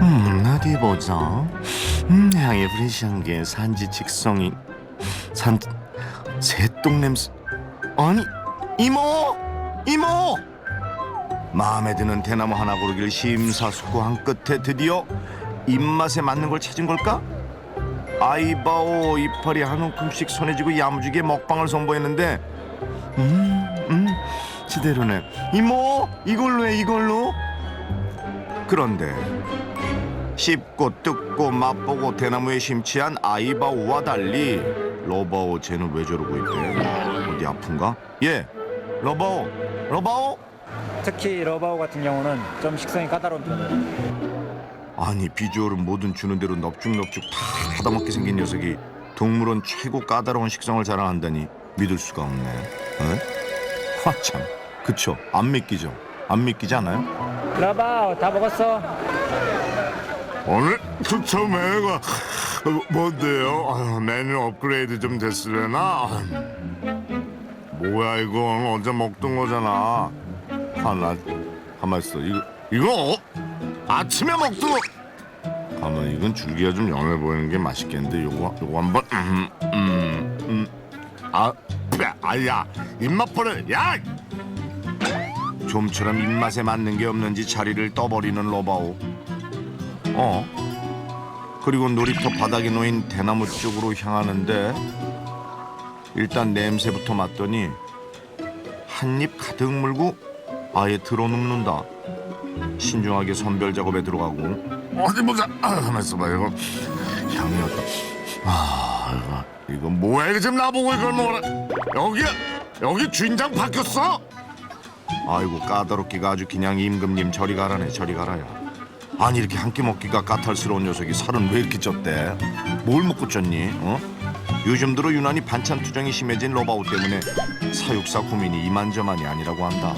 음, 어디 보자. 음, 향이 프레시한 게 산지 직성이 산 새똥 냄새. 아니, 이모, 이모. 마음에 드는 대나무 하나 고르기를 심사숙고한 끝에 드디어 입맛에 맞는 걸 찾은 걸까? 아이바오 이파리 한 움큼씩 손에 쥐고 야무지게 먹방을 선보였는데 음, 음, 지대로네. 이모, 이걸로 해, 이걸로. 그런데 씹고 뜯고 맛보고 대나무에 심취한 아이바오와 달리 러바오 쟤는 왜 저러고 있대? 어디 아픈가? 예, 러바오, 러바오? 특히 러바오 같은 경우는 좀 식성이 까다로운 편이에요. 아니 비주얼은 뭐든 주는 대로 넙죽넙죽 다 받아먹게 생긴 녀석이 동물원 최고 까다로운 식성을 자랑한다니 믿을 수가 없네. 에? 화참, 그쵸? 안 믿기죠? 안 믿기지 않아요? 러바오 다 먹었어? 오늘 추천 메뉴가 뭔데요? 아유, 메뉴 업그레이드 좀 됐으려나? 뭐야 이건 어제 먹던 거잖아. 하나 가만 있어. 이거 이거 어? 아침에 먹던 거. 가만 이건 줄기가 좀 연해 보이는 게 맛있겠는데 요거 요거 한번 음, 음, 음. 아, 야, 아야 입맛 버려. 야! 좀처럼 입맛에 맞는 게 없는지 자리를 떠버리는 로바오. 어? 그리고 놀이터 바닥에 놓인 대나무 쪽으로 향하는데 일단 냄새부터 맡더니 한 입 가득 물고 아예 들어눕는다. 신중하게 선별 작업에 들어가고 어디 보자. 아, 가만 있어 봐 이거 향이 어떠? 아 이거 뭐야 이거 지금 나보고 이걸 먹으라. 여기 여기 주인장 바뀌었어? 아이고 까다롭기가 아주 그냥 임금님 저리 가라네 저리 가라야. 아니 이렇게 한 끼 먹기가 까탈스러운 녀석이 살은 왜 이렇게 쪘대? 뭘 먹고 쪘니? 어? 요즘 들어 유난히 반찬 투정이 심해진 러바오 때문에 사육사 고민이 이만저만이 아니라고 한다.